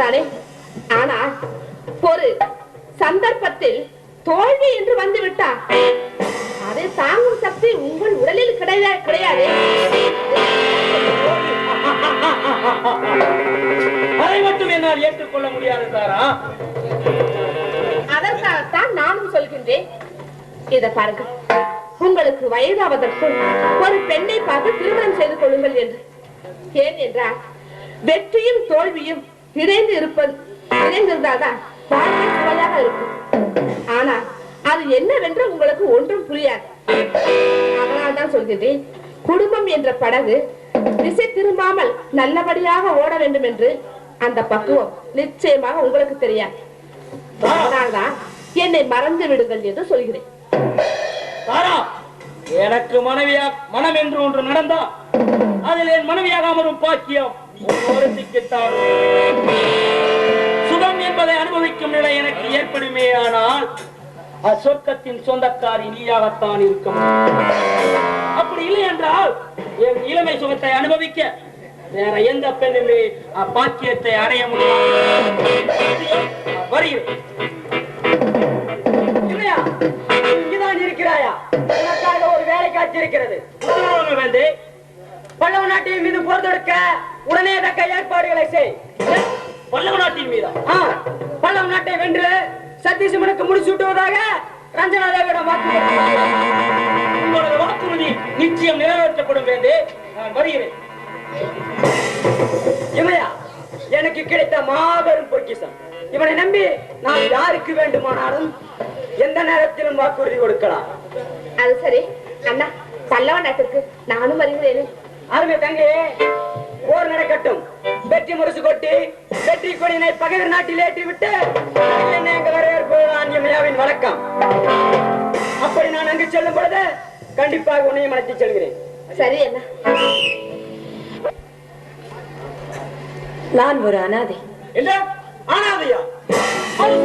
தானே? ஆனால் ஒரு சந்தர்ப்பத்தில் தோல்வி என்று வந்து விட்டார் அதை தாங்கும் சக்தி உங்கள் உடலில் கிடையாது கிடையாது. அதை மட்டும் என்னால் ஏற்றுக்கொள்ள முடியாது தாரா. அதற்காகத்தான் நானும் சொல்கின்றேன். இத பாருங்க உங்களுக்கு வயதாவதற்குள் ஒரு பெண்ணை பார்த்து திருமணம் செய்து கொள்ளுங்கள் என்று. ஏன் என்றால் வெற்றியும் தோல்வியும் இணைந்து இருப்பது இணைந்திருந்தால்தான் வாழ்க்கை சுவையாக இருக்கும். ஆனால் அது என்னவென்று உங்களுக்கு ஒன்றும் புரியாது. அதனால் தான் குடும்பம் என்ற படகு திசை திரும்பாமல் நல்லபடியாக ஓட வேண்டும் என்று அந்த பக்குவம் நிச்சயமாக உங்களுக்கு தெரியாது. அதனால்தான் என்னை மறந்து விடுங்கள் என்று சொல்கிறேன். எனக்கு மனைவியா மனம் என்று ஒன்று நடந்தா அதில் என் மனைவியாக அமரும் பாக்கியம் சுகம் என்பதை அனுபவிக்கும் நிலை எனக்கு ஏற்படுமே ஆனால் அசொர்க்கத்தின் சொந்தக்காரி நீயாகத்தான் இருக்கும். அப்படி இல்லை என்றால் என் இளமை சுகத்தை அனுபவிக்க வேற எந்த பெண்ணுமே அப்பாக்கியத்தை அடைய முடியாது. வருகிறேன் இல்லையா? இங்கதான் இருக்கிறாயா? ஒரு வேலை காத்திருக்கிறது. இருக்கிறது பல்லவ நாட்டின் மீது பொறுத்தெடுக்க உடனே தக்க ஏற்பாடுகளை செய். பல்லவ நாட்டின் மீதா? ஆ, பல்லவ நாட்டை வென்று சத்தீசுமனுக்கு முடிசூட்டுவதாக ரஞ்சனா தேவியிடம் வாக்கு. உங்களது வாக்குறுதி நிச்சயம் நிறைவேற்றப்படும் வேண்டே நான் வருகிறேன். இமையா எனக்கு கிடைத்த மாபெரும் பொக்கிஷம். இவனை நம்பி நான் யாருக்கு வேண்டுமானாலும் எந்த நேரத்திலும் வாக்குறுதி கொடுக்கலாம். அது சரி. அண்ணா பல்லவ நாட்டிற்கு நானும் வருகிறேன். அருமை தங்கி போர் நடக்கட்டும். வெற்றி முரசு கொட்டி வெற்றி கொடியினை பகைவர் நாட்டில் ஏற்றி விட்டு என்னை வரவேற்பதுதான் இமையாவின் வழக்கம். அப்படி நான் அங்கு செல்லும் பொழுது கண்டிப்பாக உன்னையும் அழைத்து செல்கிறேன். சரி அண்ணா. நான் ஒரு அனாதை. என்ன?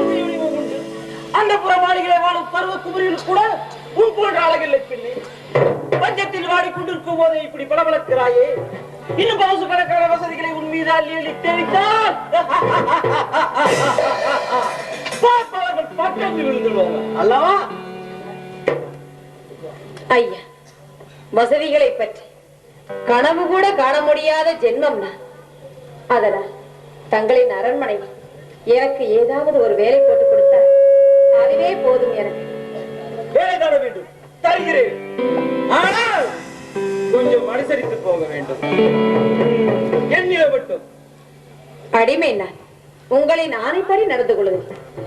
உரிமை உண்டு. அந்த புற மாளிகளை வாழும் பருவ குமரியில் கூட உன் போன்ற அழகில்லை பெண்ணே பஞ்சத்தில் வாடிக்கொண்டிருக்கும் போதே இப்படி பளபளக்கிறாயே. இன்னும் பவுசு கணக்கான வசதிகளை உன் மீது அள்ளி அள்ளி தெரிவித்தால் பார்ப்பவர்கள் பக்கம் விழுந்துடுவாங்க அல்லவா? ஐயா வசதிகளை பற்றி. கனவு கூட காண முடியாத ஜென்மம் நான். அதனால் தங்களின் அரண்மனையில் எனக்கு ஏதாவது ஒரு வேலை போட்டு கொடுத்தால் அதுவே போதும் எனக்கு. வேலை தர வேண்டும். தருகிறேன். ஆனால் கொஞ்சம் அனுசரித்து போக வேண்டும். என்னில மட்டும். அடிமை நான் உங்களின் ஆணைப்படி நடந்து கொள்கிறேன்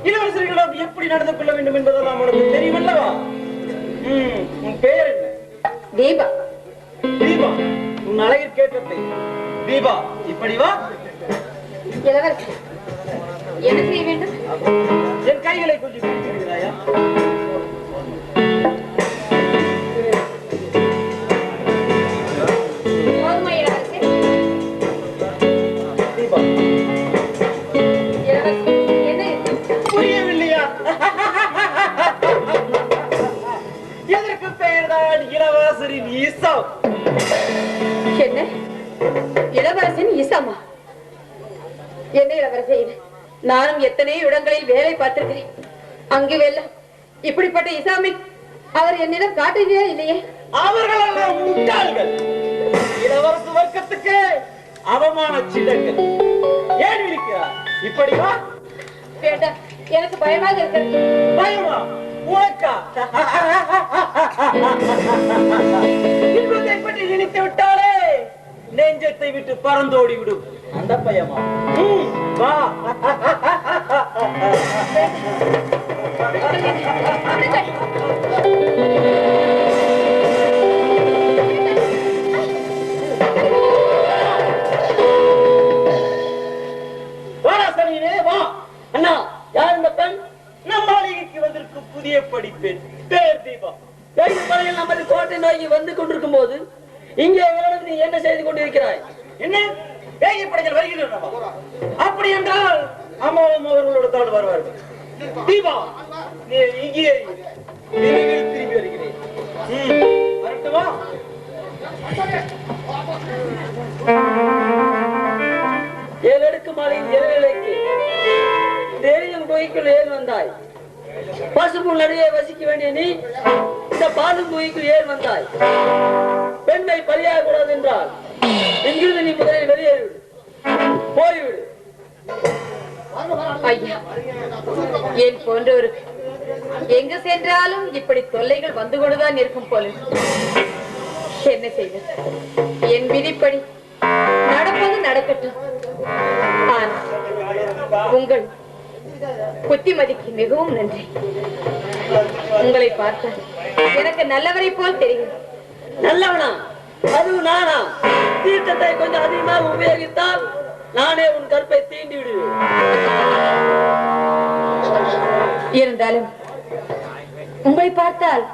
இளவரசர்களிடம் எப்படி நடந்து கொள்ள வேண்டும் என்பதெல்லாம் உனக்கு தெரியுமல்லவா? உன் பெயர் என்ன? தீபா. தீபா உன் அழகிற்கேற்றத்தை தீபா இப்படி வா. இளவரசி என்ன செய்ய வேண்டும்? என் கைகளை கொஞ்சம் இளவரசரின் ஈசம் என்ன? இளவரசன் இசமா என்ன இளவரசி இது. நானும் எத்தனையோ இடங்களில் வேலை பார்த்திருக்கிறேன். அங்கு வெல்லம் இப்படிப்பட்ட இசாமி அவர் என்னிடம் காட்டுகிறே இல்லையே? அவர்கள் எல்லாம் முட்டாள்கள். இளவரச வர்க்கத்துக்கு அவமான சிடங்கள் ஏன் விழிக்கிறார் இப்படி வா. வேண்டாம் எனக்கு பயமாக இருக்கிறது. பயமா? உனக்கா இன்பத்தை பற்றி நினைத்து விட்டாலே நெஞ்சத்தை விட்டு பறந்தோடி விடும். அந்த பயமா வா. வா வாடா ஐயா. என் போன்றவருக்கு எங்கு சென்றாலும் இப்படி தொல்லைகள் வந்து கொண்டுதான் இருக்கும் போல. என்ன செய்வது? என் விதிப்படி நடப்பது நடக்கட்டும். ஆனால் உங்கள் புத்திமதிக்கு மிகவும் நன்றி. உங்களை பார்த்தால் எனக்கு நல்லவரை போல் தெரியும் நல்லவனா? அதுவும் நானா? தீர்த்தத்தை கொஞ்சம் அதிகமாக உபயோகித்தால் நானே உன் கற்பை தீண்டி விடுவேன் இருந்தாலும் உங்களை பார்த்தால்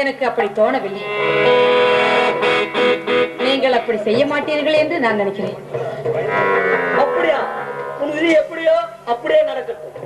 எனக்கு அப்படி தோணவில்லை. நீங்கள் அப்படி செய்ய மாட்டீர்கள் என்று நான் நினைக்கிறேன். அப்படியா? உன் விதி எப்படியோ அப்படியே நடக்கட்டும்.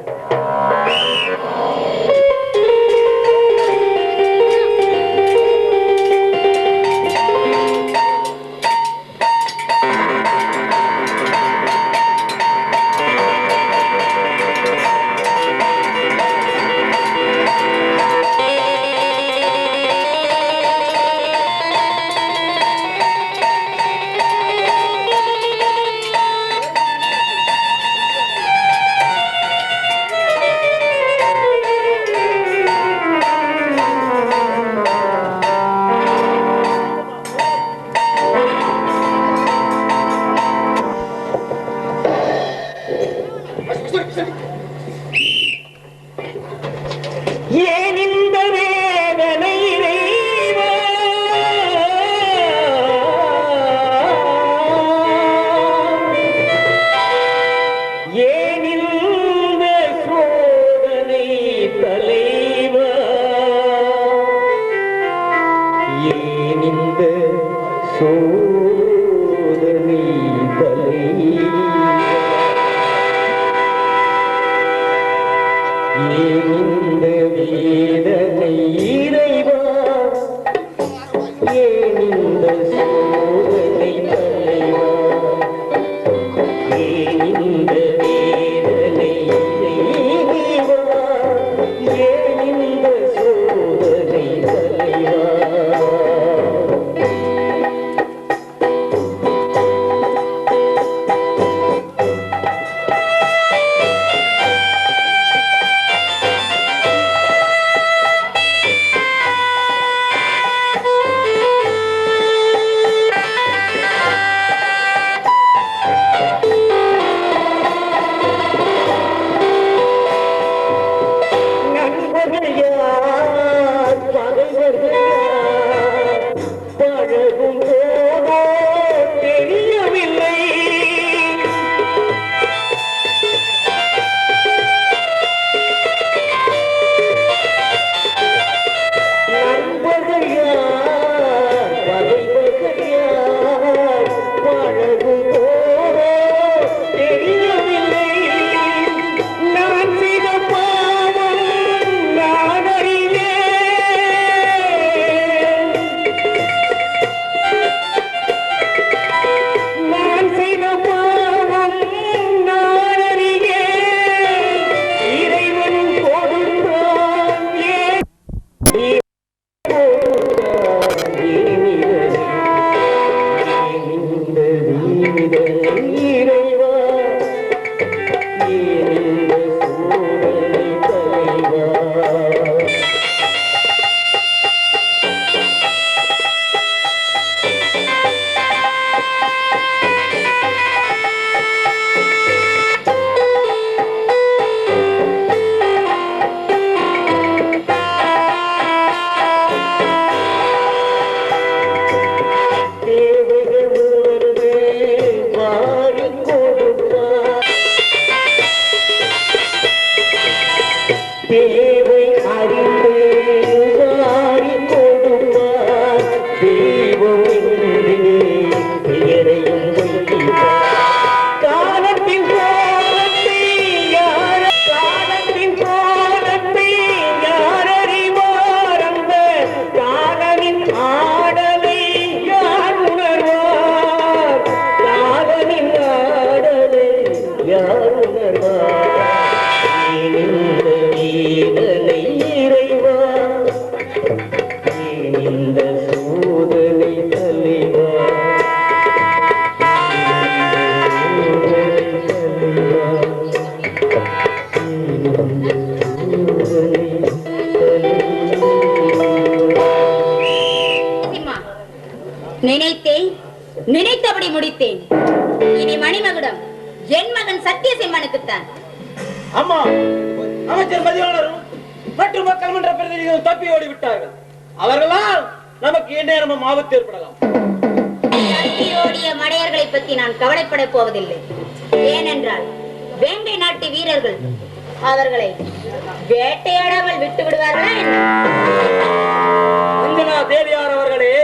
சொல்லி முடித்தேன். இனி மணிமகுடம் என் மகன் சத்தியசிம்மனுக்குத்தான் அம்மா அமைச்சர் மதியாளரும் மற்றும் மக்கள் மன்ற பிரதிநிதிகளும் தப்பி ஓடி விட்டார்கள் அவர்களால் நமக்கு எந்நேரமும் ஆபத்து ஏற்படலாம். தப்பி ஓடிய மடையர்களை பற்றி நான் கவலைப்பட போவதில்லை. ஏனென்றால் வேங்கை நாட்டு வீரர்கள் அவர்களை வேட்டையாடாமல் விட்டு விடுவார்களா என்ன? தேவியார் அவர்களே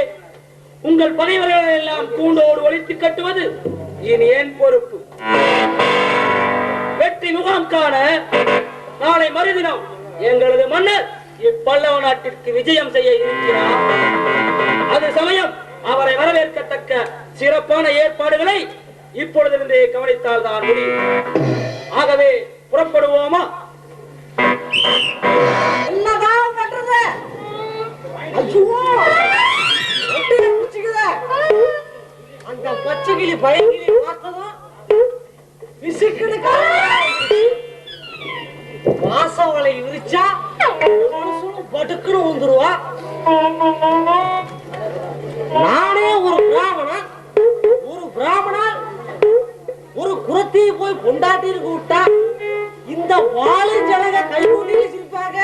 உங்கள் பகைவர்களை எல்லாம் கூண்டோடு ஒழித்து கட்டுவது இனி ஏன் பொறுப்பு? வெற்றி முகாம் காண நாளை மறுதினம் எங்களது மன்னர் இப்பல்லவ நாட்டிற்கு விஜயம் செய்ய இருக்கிறார். அது சமயம் அவரை வரவேற்கத்தக்க சிறப்பான ஏற்பாடுகளை இப்பொழுதிருந்தே கவனித்தால் தான் முடியும். ஆகவே புறப்படுவோமா? என்னதான் பண்றது? ஐயோ! அந்த பச்சைக்கிளி பயங்கிளி பார்த்ததும் விசுக்குன்னு காலையில வாசம் வலை விரிச்சா படுக்குன்னு வந்துருவா நானே ஒரு பிராமணன். ஒரு பிராமணன். ஒரு குரத்தையை போய் பொண்டாட்டின்னு விட்டா இந்த வாழை ஜனங்க கைகூட்டி சிரிப்பாங்க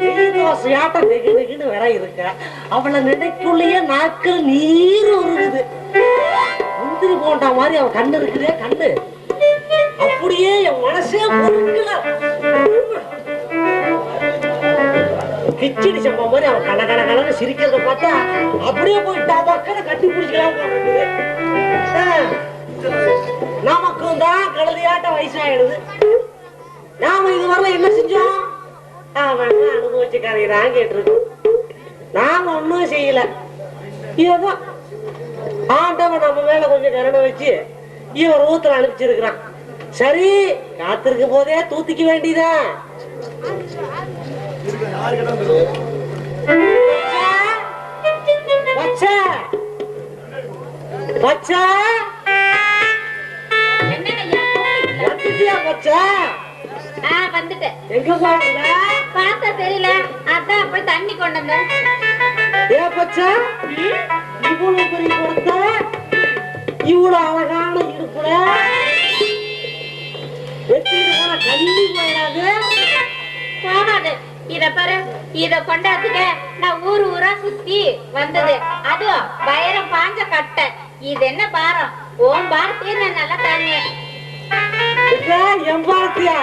தோசையாட்டம் நெகு வேற இருக்க. அவளை நினைக்குள்ளேயே நாக்கில் நீர் உருகுது. முந்திரி போண்டா மாதிரி அவன் கண்ணு இருக்குதே கண்ணு. அப்படியே என் மனசே பொறுக்கல கிச்சடி சம்பா மாதிரி அவன் கல கல கலன்னு சிரிக்கிறத பார்த்தா அப்படியே போயிட்டா மக்களை கட்டி பிடிச்சிக்கலாம் போல இருக்குது. நமக்கும் தான் கழுதியாட்ட வயசாயிடுது. நாம இது வரல என்ன செஞ்சோம்? அவன் அனுபவிச்ச கதையை தான் கேட்டிருக்கோம். நாம ஒண்ணும் செய்யல. ஏதோ ஆண்டவன் நம்ம மேல கொஞ்சம் கருணை வச்சு இவன் ஊத்துல அனுப்பிச்சிருக்கிறான். சரி காத்திருக்க போதே தூத்திக்க வேண்டியதான் பச்சை வந்துட்டேன். எங்க போறீங்க பார்த்தா தெரியல? அதான் போய் தண்ணி கொண்டு வந்தேன். ஏ பச்சை இவ்வளவு பெரிய கொடுத்த இவ்வளவு அழகான இடுப்புல வெட்டிட்டு போன கல்லி போயிடாது. போகாது. இத பாரு இத கொண்டாத்துக்க நான் ஊரு ஊரா சுத்தி வந்தது. அதுவும் வயரம் பாஞ்ச கட்டை. இது என்ன பாரம்? ஓம் பாரத்தையும் நான் நல்லா என் பாத்தியா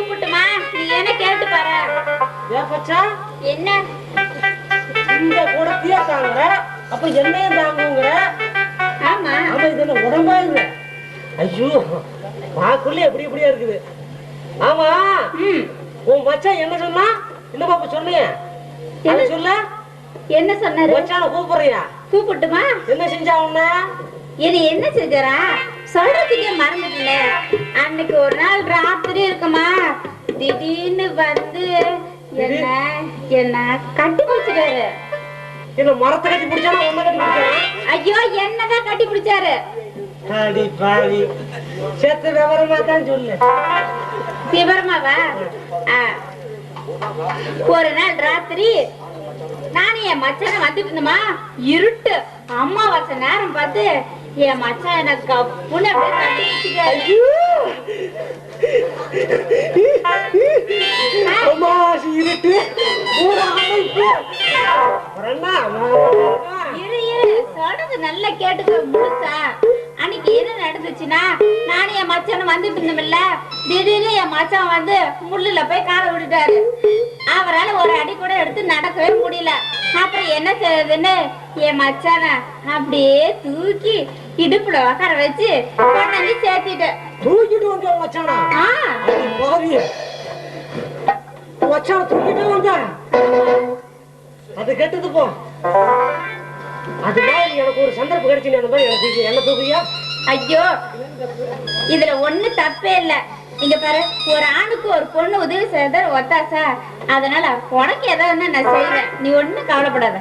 கூப்பிட்டுமா? நீ என்ன கேட்டு பாரு. என்ன? இந்த குடத்தையே தாங்குற? அப்ப என்னையும் தாங்குங்கிற ஆமா. ஆமா இது என்ன உடம்பா இது? ஐயோ பாக்குள்ள எப்படி எப்படியா இருக்குது. ஆமா. உன் மச்சான் என்ன சொன்னா? என்ன பாப்பா சொன்னீங்க? என்ன? சொல்ல. என்ன சொன்னாரு? மச்சான கூப்பிடுறியா? கூப்பிட்டுமா? என்ன செஞ்சா உன்ன? இது என்ன செஞ்சாரா சொல்றதுக்கே மறந்துட்டல அன்னைக்கு ஒரு நாள் ராத்திரி இருக்குமா? திடீர்னு வந்து என்ன என்ன கட்டி பிடிச்சிட்டாரு. என்ன மரத்தை கட்டி ஐயோ என்னதான் கட்டி பிடிச்சாரு? அடி பாவி செத்த விவரமா தான் சொல்லு. விவரமாவா? ஆ. ஒரு நாள் ராத்திரி நானும் என் மச்சான வந்துட்டு இருந்தோமா? இருட்டு அம்மாவாசை நேரம் பார்த்து என் மச்சான் எனக்கு கப்புன்னு இருட்டு? இரு இரு. சொல்றது நல்லா கேட்டுக்க முழுசா. அன்னைக்கு என்ன நடந்துச்சுன்னா நானும் என் மச்சான் வந்துட்டு இருந்தோம்ல. திடீர்னு என் மச்சான் வந்து முள்ளுல போய் காலை விட்டுட்டாரு. அவரால ஒரு அடி கூட எடுத்து நடக்கவே முடியல. அப்புறம் என்ன செய்யறதுன்னு என் மச்சான அப்படியே தூக்கி இடுப்புல உக்கார வச்சு கொண்டாந்து சேர்த்திட்டேன். தூக்கிட்டு வந்த மச்சானா? ஆ. அடி பாவி மச்சான தூக்கிட்டு வந்த அது கெட்டது போ. அது மாதிரி எனக்கு ஒரு சந்தர்ப்பம் கிடைச்சு அந்த மாதிரி எனக்கு என்ன தூக்குறியா ஐயோ இதுல ஒண்ணு தப்பே இல்ல. இங்க பாரு ஒரு ஆணுக்கு ஒரு பொண்ணு உதவி செய்யறது ஒத்தாசா. அதனால உனக்கு ஏதாவது நான் செய்வேன் நீ ஒண்ணு கவலைப்படாத.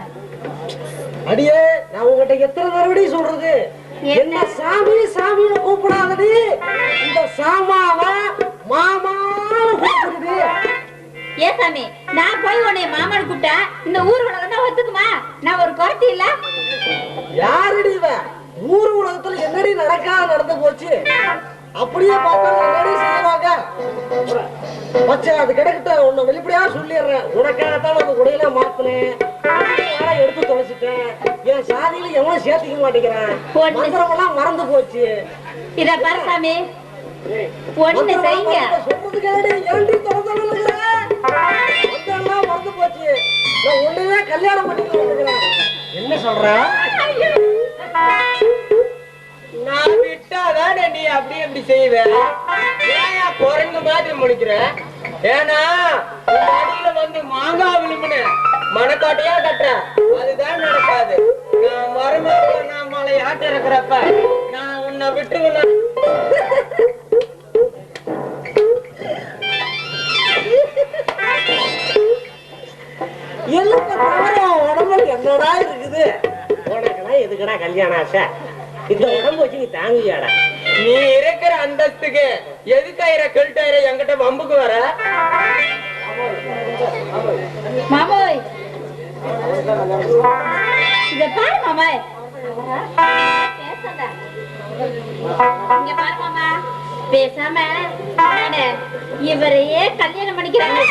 அடியே நான் உங்ககிட்ட எத்தனை தடவை சொல்றது? என்ன? சாமி சாமின்னு கூப்பிடாதடி. இந்த சாமாவ மாமான்னு கூப்பிடுது. ஏ சாமி நான் போய் உன்னை மாமன் கூப்பிட்டா இந்த ஊர் உலகம் தான் ஒத்துக்குமா? நான் ஒரு குறைச்சி இல்ல. யாருடி இவன் ஊர் உலகத்துல என்னடி நடக்காம நடந்து போச்சு? அப்படியே பார்த்தா என்னடி செய்வாங்க? மச்சா அது கிடக்கட்டும் உன்னை வெளிப்படையா சொல்லிடுறேன். உனக்காகத்தான் அந்த உடையெல்லாம் மாத்தினேன் எடுத்து தொலைச்சிட்டேன். என் சாதியில எவனும் சேர்த்துக்க மாட்டேங்கிறான். மந்திரமெல்லாம் மறந்து போச்சு. இத பாரு சாமி. ஒண்ணு செய்யுங்க. சொல்றது கேடி ஏன்டி தொலைச்சல மந்திரம்லாம் மறந்து போச்சு. நான் கல்யாணம் பண்ணிக்கலாம் என்ன சொல்ற? நான் விட்டாதானே நீ அப்படி எப்படி செய்வ? ஏன் குரங்கு மாதிரி முடிக்கிற ஏன்னா அடியில வந்து மாங்காய் விழுமுன்னு மனக்காட்டையா கட்டுற. அதுதான் நடக்காது. நான் மருமகளை ஆட்ட இருக்கிறப்ப நான் உன்னை விட்டு எதுக்குடா கல்யாணம் ஆசை. இந்த உடம்பு வச்சு நீ தாங்குவியாடா. நீ இருக்கிற அந்தஸ்துக்கு எதுக்காயிர கெல்ட்டாயிர என்கிட்ட வம்புக்கு வர? மாமோய். இத பாரு மாமாய். பேசாத. இங்க பாரு மாமா. பேசாம நானு இவரையே கல்யாணம் பண்ணிக்கிறாங்க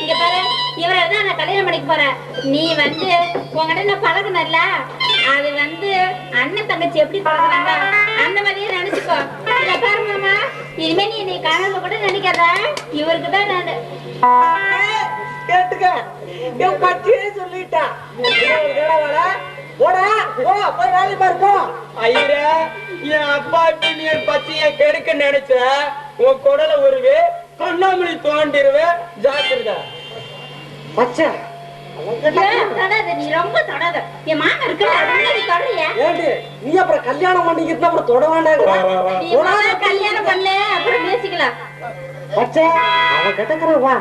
இங்க பாரு. இவரை தான் நான் கல்யாணம் பண்ணிக்க போறேன். நீ வந்து உங்ககிட்ட நான் பழகுனல்ல அது வந்து அண்ணன் தங்கச்சி எப்படி பழகுறாங்க அந்த மாதிரியே நினைச்சுக்கோ. இத பாரு மாமா. இனிமே நீ என்னை கனவுல கூட நினைக்காத. இவருக்கு தான் நானு. கேட்டுக்க. என் பச்சையே சொல்லிட்டா. போடா போ போய் வேலை என் அப்பா புண்ணியர் பச்சைய கெடுக்க நினைச்ச? உன் குடல உருவே கண்ணாமணி தோண்டிருவே ஜாக்கிரதா. தொடாத நீ ரொம்ப தொடாத. என் மாமா நீ தொடறிய நீ அப்புறம் கல்யாணம் பண்ணிக்கிட்டு அப்புறம் தொட வேண்டாம் கல்யாணம் பண்ணு அப்புறம் பேசிக்கலாம். பச்சை அவ கிட்டக்கிற வா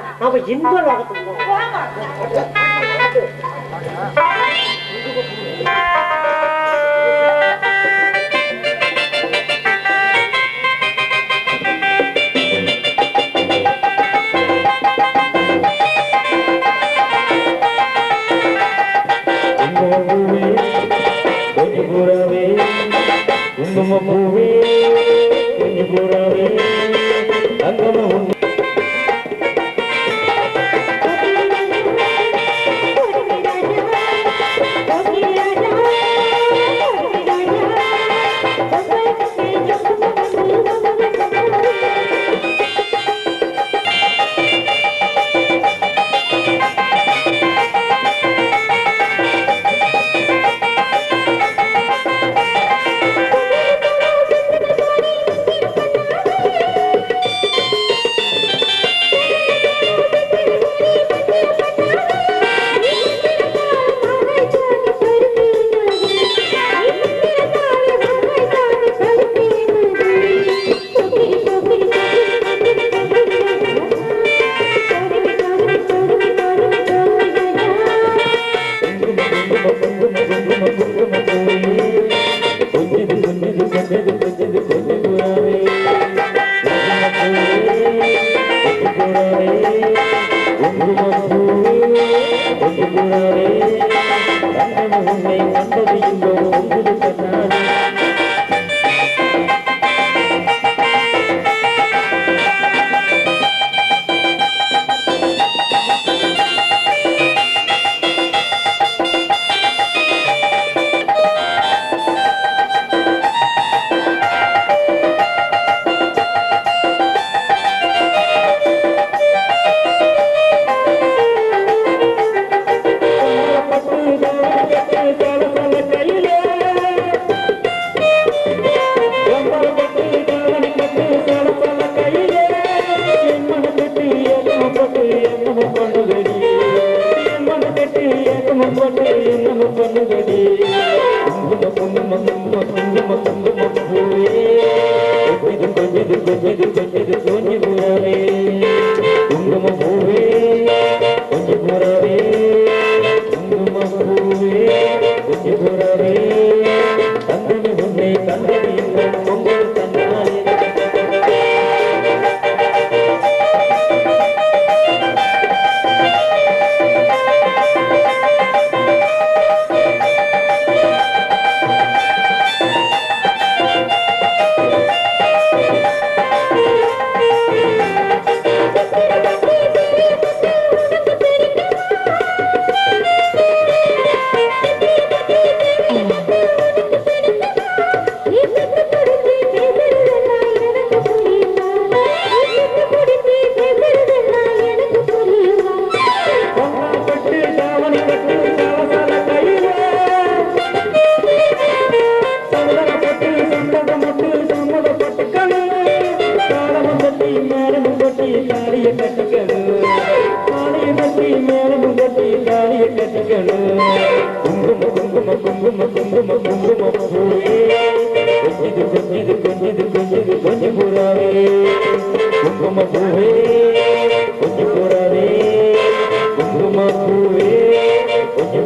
இன்ப லோகத்துக்கு போவோம் உன்னை கண்டது இன்பம் உங்குது கண்ணாடி. Thank you.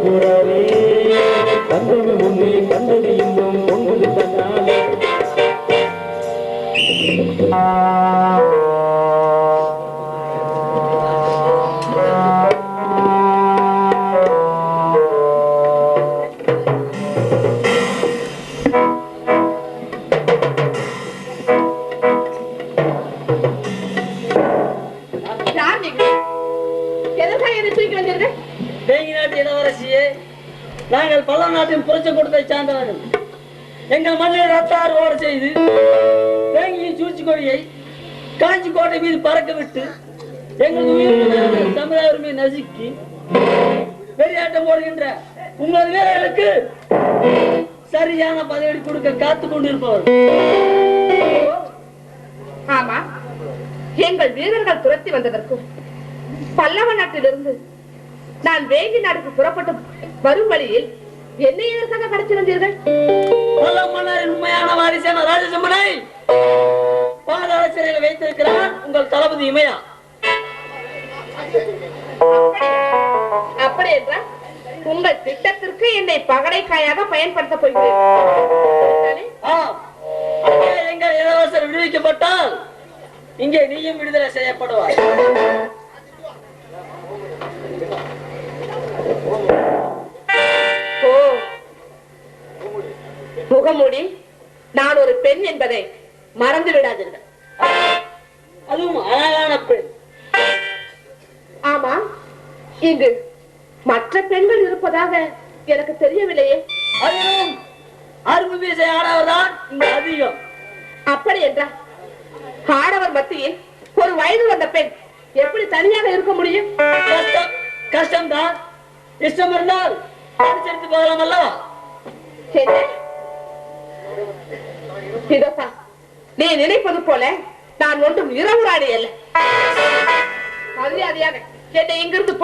গোড়া வெறியாட்டம் போடுகின்ற உங்களது வீரர்களுக்கு சரியான பதிலடி கொடுக்க காத்து கொண்டிருப்பவர். ஆமா. எங்கள் வீரர்கள் துரத்தி வந்ததற்கும் பல்லவ நாட்டிலிருந்து நான் வேங்கி நாட்டுக்கு புறப்பட்டு வரும் வழியில் என்னை எதற்காக கடத்தி வந்தீர்கள்? பல்ல மன்னரின் உண்மையான வாரிசான ராஜசம்மனை? பாதாள சிறையில் வைத்திருக்கிறார் உங்கள் தளபதி இமயா. அப்படி என்றால் உங்கள் திட்டத்திற்கு என்னை பகடைக்காயாக பயன்படுத்த போகிறேன். எங்கள் இளவரசர் விடுவிக்கப்பட்டால் இங்கே நீயும் விடுதலை செய்யப்படுவாய். முகமூடி நான் ஒரு பெண் என்பதை மறந்து விடாதீர்கள். அதுவும் அழகான பெண். ஆமா இங்கு மற்ற பெண்கள் இருப்பதாக எனக்கு தெரியவில்லையே. அதிலும் அரும்பு ஆடவர்தான் அதிகம். அப்படி என்றால் ஆடவர் மத்தியில் ஒரு வயது வந்த பெண் எப்படி தனியாக இருக்க முடியும்? கஷ்டம் கஷ்டம்தான். இஷ்டம் இருந்தால் அனுசரித்து போகலாம் அல்லவா? என்ன? இதோ பார். நீ நினைப்பது போல நான் ஒன்றும் இரவு ராணி அல்ல. மரியாதையாக என்னை இங்கிருந்து போ